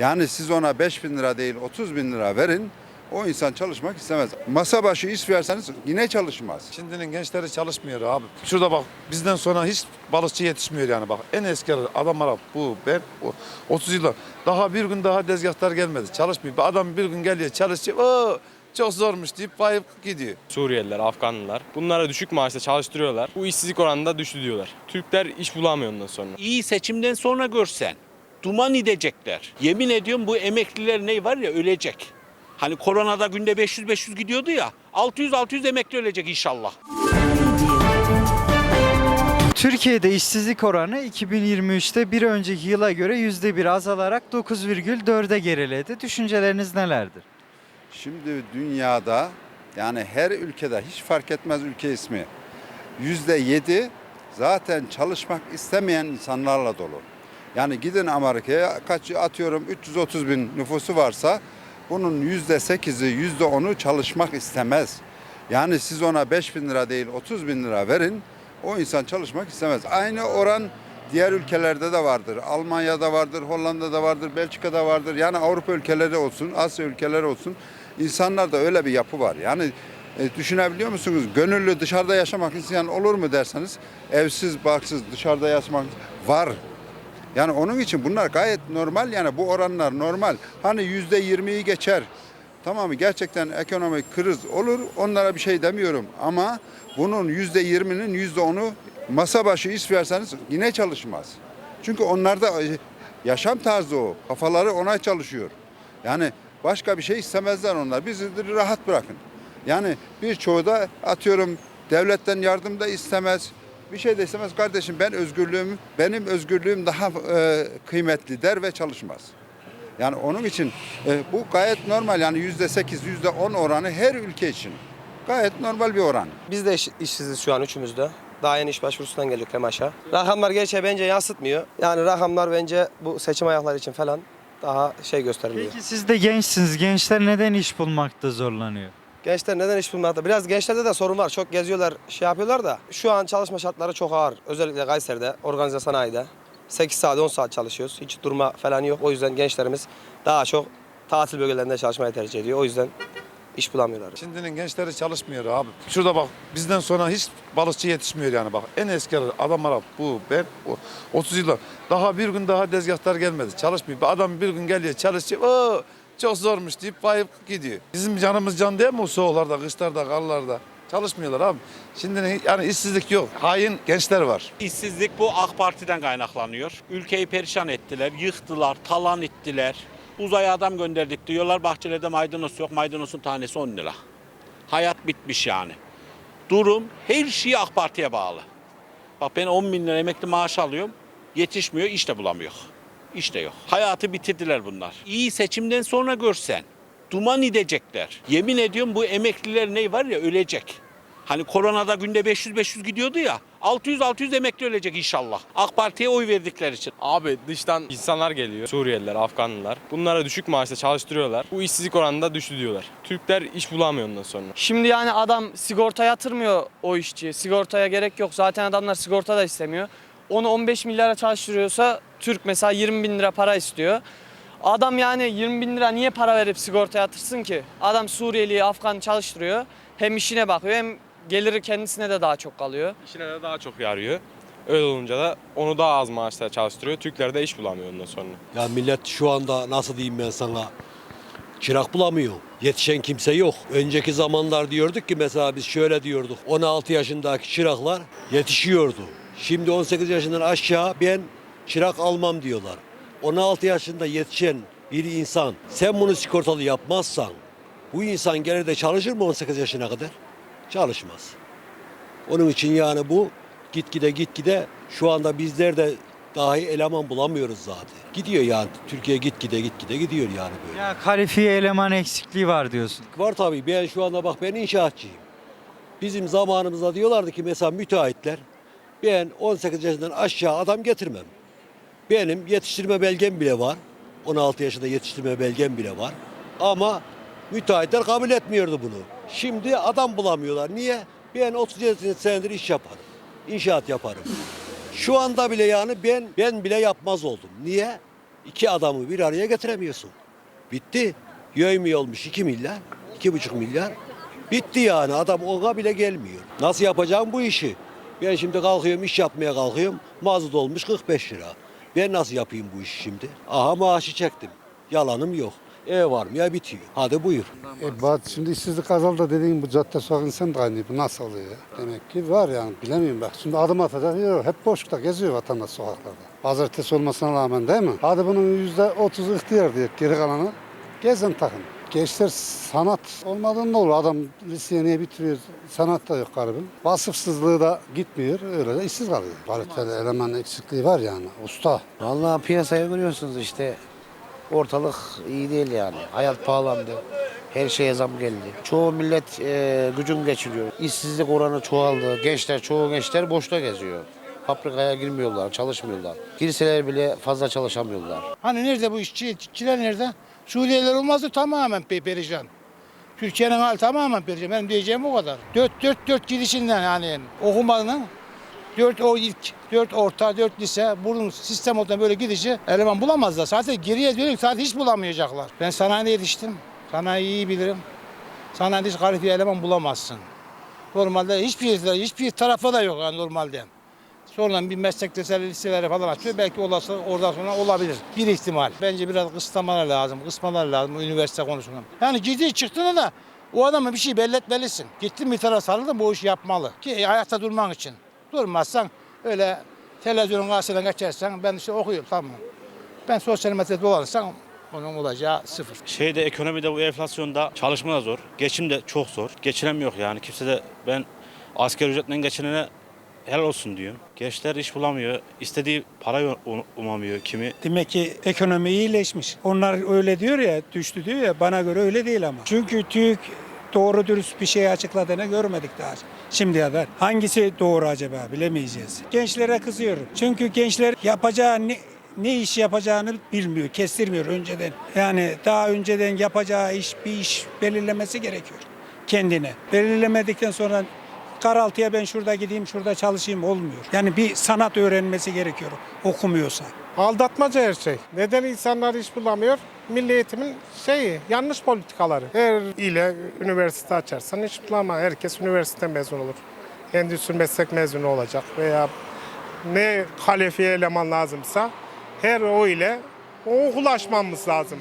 Yani siz ona 5 bin lira değil 30 bin lira verin. O insan çalışmak istemez. Masa başı iş verseniz yine çalışmaz. Şimdinin gençleri çalışmıyor abi. Şurada bak bizden sonra hiç balıkçı yetişmiyor yani bak. En eski adamlar bu ben o 30 yıllar. Daha bir gün daha dezgahtar gelmedi. Çalışmıyor. Bir Adam bir gün geliyor çalışıyor. Oo, çok zormuş deyip bayıp gidiyor. Suriyeliler, Afganlılar. Bunlara düşük maaşla çalıştırıyorlar. Bu işsizlik oranında düştü diyorlar. Türkler iş bulamıyor ondan sonra. İyi seçimden sonra görsen duman edecekler. Yemin ediyorum bu emekliler ne var ya ölecek. Hani koronada günde 500-500 gidiyordu ya 600-600 emekli ölecek inşallah. Türkiye'de işsizlik oranı 2023'te bir önceki yıla göre %1 azalarak 9,4'e geriledi. Düşünceleriniz nelerdir? Şimdi dünyada yani her ülkede hiç fark etmez ülke ismi yüzde yedi zaten çalışmak istemeyen insanlarla dolu. Yani gidin Amerika'ya kaç atıyorum 330 bin nüfusu varsa bunun yüzde sekizi yüzde onu çalışmak istemez. Yani siz ona 5 bin lira değil 30 bin lira verin o insan çalışmak istemez. Aynı oran diğer ülkelerde de vardır. Almanya'da vardır, Hollanda'da vardır, Belçika'da vardır. Yani Avrupa ülkeleri olsun, Asya ülkeleri olsun. İnsanlarda öyle bir yapı var. Yani e, düşünebiliyor musunuz? Gönüllü dışarıda yaşamak isteyen olur mu derseniz evsiz, barksız dışarıda yaşamak var. Yani onun için bunlar gayet normal yani bu oranlar normal. Hani yüzde yirmiyi geçer. Tamam mı? Gerçekten ekonomik kriz olur. Onlara bir şey demiyorum. Ama bunun yüzde yirminin yüzde onu masa başı iş verseniz yine çalışmaz. Çünkü onlarda e, yaşam tarzı o. Kafaları ona çalışıyor. Yani başka bir şey istemezler onlar. Bizi rahat bırakın. Yani birçoğu da atıyorum devletten yardım da istemez. Bir şey de istemez. Kardeşim ben özgürlüğüm, benim özgürlüğüm daha e, kıymetli der ve çalışmaz. Yani onun için e, bu gayet normal yani yüzde sekiz, yüzde on oranı her ülke için. Gayet normal bir oran. Biz de iş, işsiziz şu an üçümüz de. Daha yeni iş başvurusundan geliyor Kemaş'a. Rakamlar gerçeği bence yansıtmıyor. Yani rakamlar bence bu seçim ayakları için falan daha şey gösteriliyor. Peki siz de gençsiniz. Gençler neden iş bulmakta zorlanıyor? Gençler neden iş bulmakta? Biraz gençlerde de sorun var. Çok geziyorlar, şey yapıyorlar da. Şu an çalışma şartları çok ağır. Özellikle Kayseri'de, organize sanayide. 8 saat, 10 saat çalışıyoruz. Hiç durma falan yok. O yüzden gençlerimiz daha çok tatil bölgelerinde çalışmayı tercih ediyor. O yüzden iş bulamıyorlar. Şimdinin gençleri çalışmıyor abi. Şurada bak bizden sonra hiç balıkçı yetişmiyor yani bak. En eski adamlar bu ben o 30 yıllar. Daha bir gün daha dezgahtar gelmedi. Çalışmıyor. Adam bir gün geliyor çalışıyor. Oo, çok zormuş deyip bayıp gidiyor. Bizim canımız can değil mi o soğuklarda, kışlarda, karlarda? Çalışmıyorlar abi. Şimdi yani işsizlik yok. Hain gençler var. İşsizlik bu AK Parti'den kaynaklanıyor. Ülkeyi perişan ettiler, yıktılar, talan ettiler. Uzaya adam gönderdik diyorlar. Bahçelerde maydanoz yok. Maydanozun tanesi 10 lira. Hayat bitmiş yani. Durum her şeyi AK Parti'ye bağlı. Bak ben 10 bin lira emekli maaş alıyorum. Yetişmiyor, iş de bulamıyor. İş de yok. Hayatı bitirdiler bunlar. İyi seçimden sonra görsen duman edecekler. Yemin ediyorum bu emekliler ne var ya ölecek. Hani koronada günde 500-500 gidiyordu ya 600-600 emekli ölecek inşallah. AK Parti'ye oy verdikleri için. Abi dıştan insanlar geliyor. Suriyeliler, Afganlılar. Bunlara düşük maaşla çalıştırıyorlar. Bu işsizlik oranında düştü diyorlar. Türkler iş bulamıyor ondan sonra. Şimdi yani adam sigorta yatırmıyor o işçi. Sigortaya gerek yok. Zaten adamlar sigorta da istemiyor. Onu 15 milyara çalıştırıyorsa Türk mesela 20 bin lira para istiyor. Adam yani 20 bin lira niye para verip sigorta yatırsın ki? Adam Suriyeli, Afgan çalıştırıyor. Hem işine bakıyor hem geliri kendisine de daha çok kalıyor. İşine de daha çok yarıyor. Öyle olunca da onu daha az maaşla çalıştırıyor. Türkler de iş bulamıyor ondan sonra. Ya millet şu anda nasıl diyeyim ben sana çırak bulamıyor. Yetişen kimse yok. Önceki zamanlar diyorduk ki mesela biz şöyle diyorduk. 16 yaşındaki çıraklar yetişiyordu. Şimdi 18 yaşından aşağı ben çırak almam diyorlar. 16 yaşında yetişen bir insan sen bunu sigortalı yapmazsan bu insan gelir de çalışır mı 18 yaşına kadar? Çalışmaz. Onun için yani bu gitgide gitgide şu anda bizler de dahi eleman bulamıyoruz zaten. Gidiyor yani Türkiye gitgide gitgide gidiyor yani böyle. Ya kalifiye eleman eksikliği var diyorsun. Var tabii ben şu anda bak ben inşaatçıyım. Bizim zamanımızda diyorlardı ki mesela müteahhitler ben 18 yaşından aşağı adam getirmem. Benim yetiştirme belgem bile var. 16 yaşında yetiştirme belgem bile var. Ama müteahhitler kabul etmiyordu bunu. Şimdi adam bulamıyorlar. Niye? Ben 37 senedir iş yaparım. İnşaat yaparım. Şu anda bile yani ben ben bile yapmaz oldum. Niye? İki adamı bir araya getiremiyorsun. Bitti. Yövmi olmuş 2 milyar, iki buçuk milyar. Bitti yani adam ona bile gelmiyor. Nasıl yapacağım bu işi? Ben şimdi kalkıyorum iş yapmaya kalkıyorum. Mazot olmuş 45 lira. Ben nasıl yapayım bu işi şimdi? Aha maaşı çektim. Yalanım yok. Ev var mı ya bitiyor. Hadi buyur. E, bak şimdi işsizlik azaldı dediğin bu cadde sokak insan da aynı. Bu nasıl oluyor ya? Demek ki var yani bilemiyorum bak. Şimdi adım atacak yer. Hep boşlukta geziyor vatandaş sokaklarda. Pazartesi olmasına rağmen değil mi? Hadi bunun yüzde otuzu ihtiyar diye geri kalanı gezin takın. Gençler sanat olmadığında olur. Adam liseye niye bitiriyor? Sanat da yok garibim. Vasıfsızlığı da gitmiyor. Öyle de işsiz kalıyor. Kaliteli eleman eksikliği var yani. Usta. Vallahi piyasayı görüyorsunuz işte. Ortalık iyi değil yani. Hayat pahalandı. Her şeye zam geldi. Çoğu millet e, gücün geçiriyor. İşsizlik oranı çoğaldı. Gençler, çoğu gençler boşta geziyor. Fabrikaya girmiyorlar, çalışmıyorlar. Girseler bile fazla çalışamıyorlar. Hani nerede bu işçi, işçiler nerede? Suriyeliler olmazdı tamamen pe- perişan. Türkiye'nin hali tamamen perişan. Benim diyeceğim o kadar. Dört, dört, dört gidişinden yani okumanın dört o ilk, dört orta, dört lise bunun sistem olarak böyle gidişi eleman bulamazlar. Zaten geriye dönük zaten hiç bulamayacaklar. Ben sanayide yetiştim. Sanayiyi iyi bilirim. Sanayide hiç kalifiye eleman bulamazsın. Normalde hiçbir hiçbir tarafa da yok yani normalde. Sonradan bir meslek liseli liseleri falan açıyor. Belki olası oradan sonra olabilir. Bir ihtimal. Bence biraz kısıtlamalar lazım. Kısmalar lazım üniversite konusunda. Yani ciddi çıktığında da o adama bir şey belli etmelisin. Gittin bir tarafa sarıldın bu işi yapmalı. Ki ayakta durman için. Durmazsan öyle televizyonun karşısına geçersen ben işte okuyorum tamam. Ben sosyal medyada dolanırsam onun olacağı sıfır. Şeyde ekonomide bu enflasyonda çalışma da zor. Geçim de çok zor. Geçinemiyor yani. Kimse de ben asgari ücretle geçinene helal olsun diyor. Gençler iş bulamıyor. İstediği parayı um- umamıyor kimi. Demek ki ekonomi iyileşmiş. Onlar öyle diyor ya, düştü diyor ya, bana göre öyle değil ama. Çünkü TÜİK doğru dürüst bir şey açıkladığını görmedik daha şimdiye kadar. Hangisi doğru acaba bilemeyeceğiz. Gençlere kızıyorum. Çünkü gençler yapacağı ne, ne iş yapacağını bilmiyor, kestirmiyor önceden. Yani daha önceden yapacağı iş bir iş belirlemesi gerekiyor kendine. Belirlemedikten sonra Karaltıya ben şurada gideyim, şurada çalışayım olmuyor. Yani bir sanat öğrenmesi gerekiyor okumuyorsa. Aldatmaca her şey. Neden insanlar iş bulamıyor? Milli eğitimin şeyi, yanlış politikaları. Her ile üniversite açarsan iş bulama. Herkes üniversite mezun olur. Endüstri meslek mezunu olacak veya ne kalifiye eleman lazımsa her o ile o okul açmamız lazım.